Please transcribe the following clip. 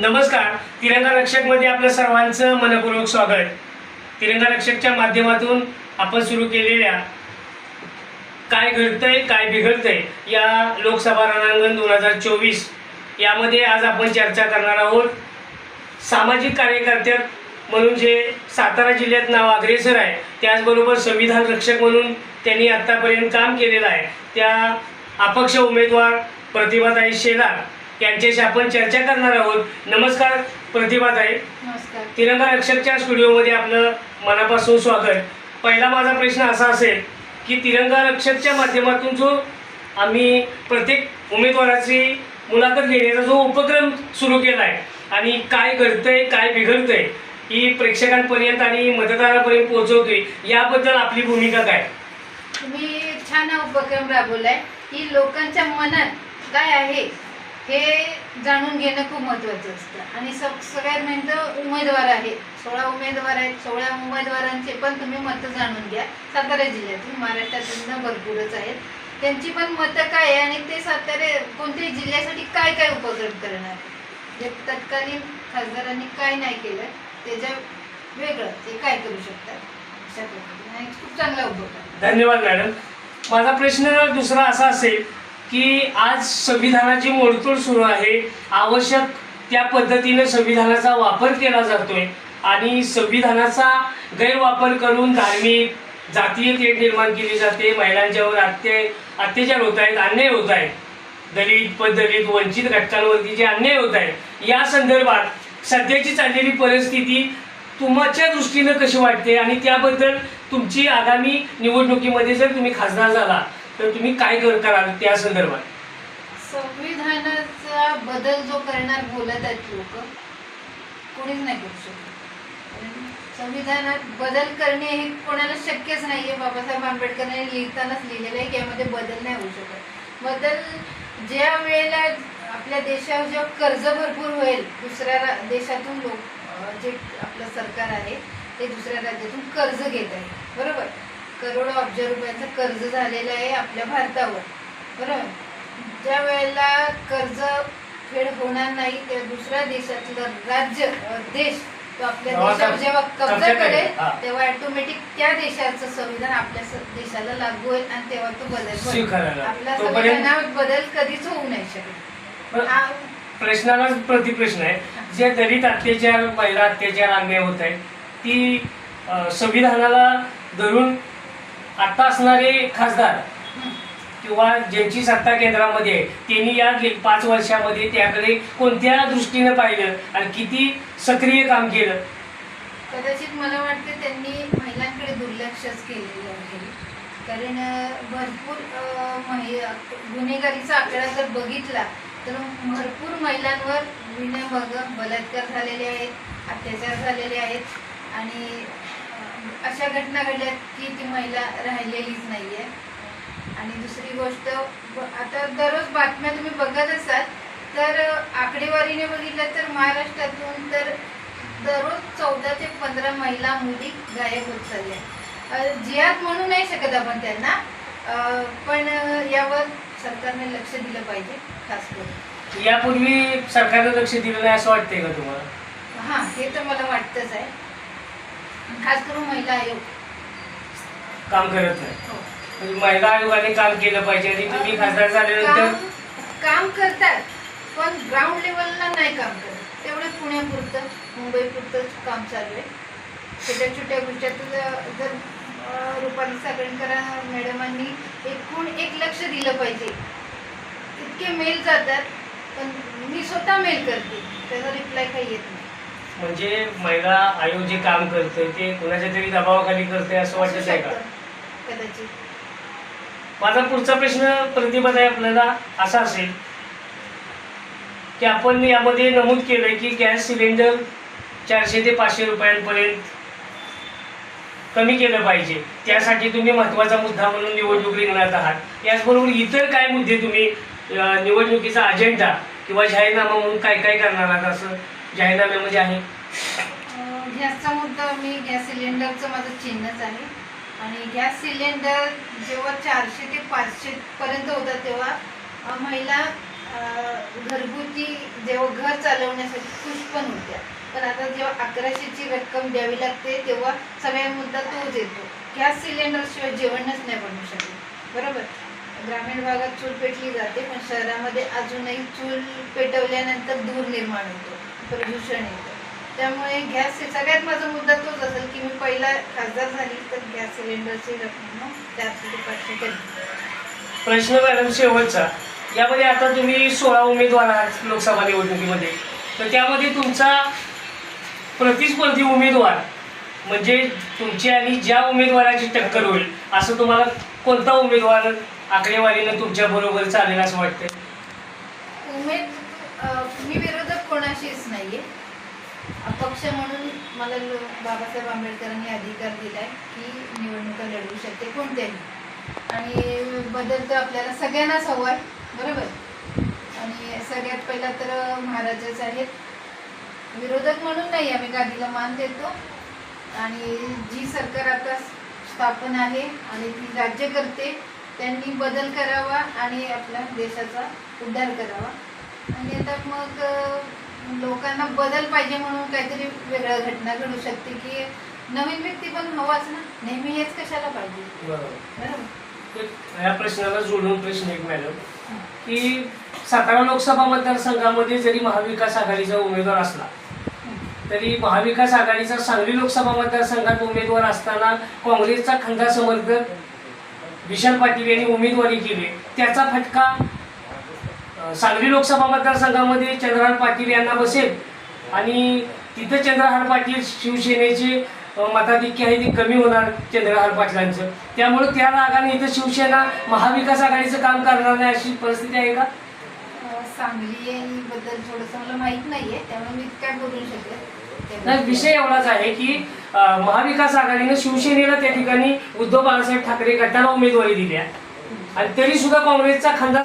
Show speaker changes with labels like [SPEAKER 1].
[SPEAKER 1] नमस्कार. तिरंगा रक्षकमध्ये आपलं सर्वांचं मनपूर्वक स्वागत. तिरंगा रक्षकच्या माध्यमातून आपण सुरू केलेल्या काय घडतंय काय बिघडतंय या लोकसभा रणांगण दोन हजार चोवीस यामध्ये आज आपण चर्चा करणार आहोत. सामाजिक कार्यकर्त्या म्हणून जे सातारा जिल्ह्यात नाव अग्रेसर आहे त्याचबरोबर संविधान रक्षक म्हणून त्यांनी आत्तापर्यंत काम केलेलं आहे. त्या अपक्ष उमेदवार प्रतिभाताई शेलार यांच्याशी आपण चर्चा करणार आहोत. नमस्कार प्रतिभाताई
[SPEAKER 2] नमस्कार.
[SPEAKER 1] तिरंगा रक्षकच्या स्टुडिओमध्ये आपलं मनापासून स्वागत. पहिला माझा प्रश्न असा असेल की तिरंगा रक्षकच्या माध्यमातून जो आम्ही प्रत्येक उमेदवाराची मुलाखत घेण्याचा जो उपक्रम सुरू केला आहे आणि काय घडतंय काय बिघडतंय ही प्रेक्षकांपर्यंत आणि मतदारापर्यंत पोहोचवतोय याबद्दल आपली भूमिका काय?
[SPEAKER 2] तुम्ही छान उपक्रम राबवलाय. की लोकांच्या मनात काय आहे हे जाणून घेणं खूप महत्त्वाचं असतं. आणि सग सगळ्यात मेन तर उमेदवार आहे. सोळा उमेदवार आहेत सोळा उमेदवारांचे पण तुम्ही मतं जाणून घ्या. सातारा जिल्ह्यातून महाराष्ट्रातून भरपूरच आहेत. त्यांची पण मतं काय आहे आणि ते सातारे कोणत्याही जिल्ह्यासाठी काय काय उपक्रम करणार आहे जे तत्कालीन खासदारांनी काय नाही केलं त्याच्या वेगळं ते काय करू शकतात? अशा पद्धतीने खूप चांगला उपक्रम
[SPEAKER 1] धन्यवाद मॅडम. माझा प्रश्न दुसरा असा असेल की आज संविधानाची मोडतोड सुरू आहे. आवश्यक त्या पद्धतीने संविधानाचा वापर केला जातोय. आणि संविधानाचा गैरवापर करून धार्मिक जातीय तेढ निर्माण केली जाते. महिलांच्यावर अत्या अत्याचार होत आहेत अन्याय होत आहेत. दलित पदलित वंचित घटकांवरती जे अन्याय होत आहे या संदर्भात सध्याची चाललेली परिस्थिती तुमच्या दृष्टीनं कशी वाटते? आणि त्याबद्दल तुमची आगामी निवडणुकीमध्ये जर तुम्ही खासदार झाला तर तुम्ही काय कर- कराल त्या संदर्भात?
[SPEAKER 2] संविधानाचा बदल जो करणार बोलत आहेत लोक कोणीच नाही करू शकत. संविधानात बदल करणे हे कोणाला शक्यच नाहीये. बाबासाहेब आंबेडकरांनी लिहितानाच लिहिलेलं आहे की यामध्ये बदल नाही होऊ शकत. बदल ज्या वेळेला आपल्या देशावर जेव्हा कर्ज भरपूर होईल दुसऱ्या देशातून लोक जे आपलं सरकार आहे ते दुसऱ्या राज्यातून कर्ज घेत आहे. बरोबर? करोडो अब्ज रुपयांचं कर्ज झालेलं आहे आपल्या भारतावर. बरोबर ज्या वेळेला कर्ज फेड होणार नाही त्या दुसऱ्या देशातलं राज्य देश तो आपल्या देशावर जेव्हा
[SPEAKER 1] कब्जा करेल.
[SPEAKER 2] तेव्हा ऑटोमॅटिक त्या देशाचं संविधान आपल्या देशाला लागू होईल आणि तेव्हा तो बदल होईल. आपल्या संविधानात बदल कधीच होऊ नाही शकत.
[SPEAKER 1] प्रश्नालाच प्रतिप्रश्न आहे. जे दलित अत्याचार महिला अत्याचार अन्याय होत आहे ती संविधानाला धरून आता असणारे खासदार किंवा ज्यांची सत्ता केंद्रामध्ये आहे त्यांनी या पाच वर्षामध्ये त्याकडे कोणत्या दृष्टीनं पाहिलं आणि किती सक्रिय काम केलं?
[SPEAKER 2] कदाचित मला वाटतं त्यांनी महिलांकडे दुर्लक्षच केलेलं आहे. कारण भरपूर महि गुन्हेगारीचा आकडा जर बघितला तर भरपूर महिलांवर विनयभंग बलात्कार झालेले आहेत अत्याचार झालेले आहेत आणि अशा घटना घडल्यात की ती महिला राहिलेलीच नाही आहे आणि दुसरी गोष्ट आता दररोज बातम्या तुम्ही बघत असाल तर आकडेवारीने बघितलं तर महाराष्ट्रातून तर दररोज चौदा ते पंधरा महिला मुली गायब होत चालल्या. जिहाद म्हणू नाही शकत आपण त्यांना पण यावर सरकारने लक्ष दिलं पाहिजे खास करून.
[SPEAKER 1] यापूर्वी सरकारनं लक्ष दिलं नाही असं वाटतंय का तुम्हाला?
[SPEAKER 2] हां हे तर मला वाटतंच आहे. खास करून महिला आयोग.
[SPEAKER 1] काम करत नाही
[SPEAKER 2] हो.
[SPEAKER 1] म्हणजे महिला आयोगाने काम केलं पाहिजे आणि तुम्ही खासदार झाल्यानंतर
[SPEAKER 2] काम काम करतात पण ग्राउंड लेवलला नाही काम करत. तेवढे पुण्यापुरतं मुंबईपुरतं काम चालू आहे. छोट्या छोट्या गोष्टीत जर जर, अं, रुपाली सागरणकर मॅडमांनी एकूण एक लक्ष दिलं पाहिजे. इतके मेल जातात पण मी स्वतः मेल करते. त्याचा रिप्लाय काही येत नाही.
[SPEAKER 1] म्हणजे महिला आयोग जे काम करतंय ते कुणाच्या तरी दबावाखाली करते असं वाटत आहे का?
[SPEAKER 2] कदाचित.
[SPEAKER 1] माझा पुढचा प्रश्न प्रतिभात आहे आपल्याला असा असेल की आपण यामध्ये नमूद केलंय की गॅस सिलेंडर चारशे ते पाचशे रुपयांपर्यंत कमी केलं पाहिजे. त्यासाठी तुम्ही महत्त्वाचा मुद्दा म्हणून निवडणूक रिंगणात आहात. याचबरोबर इतर काय मुद्दे तुम्ही निवडणुकीचा अजेंडा किंवा जाहीरनामा म्हणून काय काय करणार आहात असं जाहीरनाम्यामध्ये आहे.
[SPEAKER 2] गॅसचा मुद्दा मी गॅस सिलेंडरचं माझं चिन्हच आहे. आणि गॅस सिलेंडर जेव्हा चारशे ते पाचशे पर्यंत होता तेव्हा महिला घरगुती जेव्हा घर चालवण्यासाठी खुश पण होत्या. पण आता जेव्हा अकराशेची रक्कम द्यावी लागते तेव्हा सगळ्या मुद्दा तोच येतो. गॅस सिलेंडरशिवाय जेवणच नाही बनू शकत. बरोबर? ग्रामीण भागात चूल पेटली जाते पण शहरामध्ये अजूनही चूल पेटवल्यानंतर धूर निर्माण होतो. प्रदूषण येतं. त्यामुळे गॅस सगळ्यात माझा मुद्दा तोच असेल की मी पहिला खासदार झाली तर गॅस सिलेंडरची रक्कम चारशे ते पाचशे कमी
[SPEAKER 1] प्रश्न मॅडम शेवटचा. यामध्ये आता तुम्ही सोळा उमेदवार आहात लोकसभा निवडणुकीमध्ये. तर त्यामध्ये तुमचा प्रतिस्पर्धी उमेदवार म्हणजे तुमची आणि ज्या उमेदवाराची टक्कर होईल असं तुम्हाला कोणता उमेदवार आकडेवारीनं तुमच्या बरोबर चालेल असं वाटतं
[SPEAKER 2] उमेद अशीच नाही नाहीये. अपक्ष म्हणून मला बाबासाहेब आंबेडकरांनी अधिकार दिलाय की निवडणुका लढवू शकते कोणत्याही. आणि बदल तर आपल्याला सगळ्यांनाच हवा आहे बरोबर? आणि सगळ्यात पहिला तर महाराजच आहेत. विरोधक म्हणून नाही आम्ही गादीला मान देतो. आणि जी सरकार आता स्थापन आहे आणि ती राज्य करते त्यांनी बदल करावा आणि आपल्या देशाचा उद्धार करावा. आणि आता मग लोकांना बदल पाहिजे म्हणून काहीतरी वेगळ्या घटना घडू शकते की नवीन व्यक्ती पण हवाच ना? नेहमी हेच कशाला पाहिजे? बरोबर.
[SPEAKER 1] ह्या प्रश्नाला जोडून प्रश्न एक मॅडम. की सातारा लोकसभा मतदारसंघामध्ये जरी महाविकास आघाडीचा उमेदवार असला तरी महाविकास आघाडीचा सांगली लोकसभा मतदारसंघात उमेदवार असताना काँग्रेसचा खंदा समर्थक विशाल पाटील यांनी उमेदवारी केली. त्याचा फटका सांगली लोकसभा मतदारसंघामध्ये चंद्रहार पाटील यांना बसेल. आणि तिथं चंद्रहार पाटील शिवसेनेचे मताधिक्य आहे ते कमी होणार चंद्रहार पाटलांचं. त्यामुळे त्या रागाने इथं शिवसेना महाविकास आघाडीचं काम करणार नाही अशी परिस्थिती आहे का?
[SPEAKER 2] सांगली बद्दल थोडंसं मला माहीत नाहीये त्यामुळे मी काय बोलू शकत
[SPEAKER 1] नाही. विषय एवढाच आहे की महाविकास आघाडीनं शिवसेनेला त्या ठिकाणी उद्धव बाळासाहेब ठाकरे गटाला उमेदवारी दिल्या आणि तरी सुद्धा काँग्रेसचा खंदा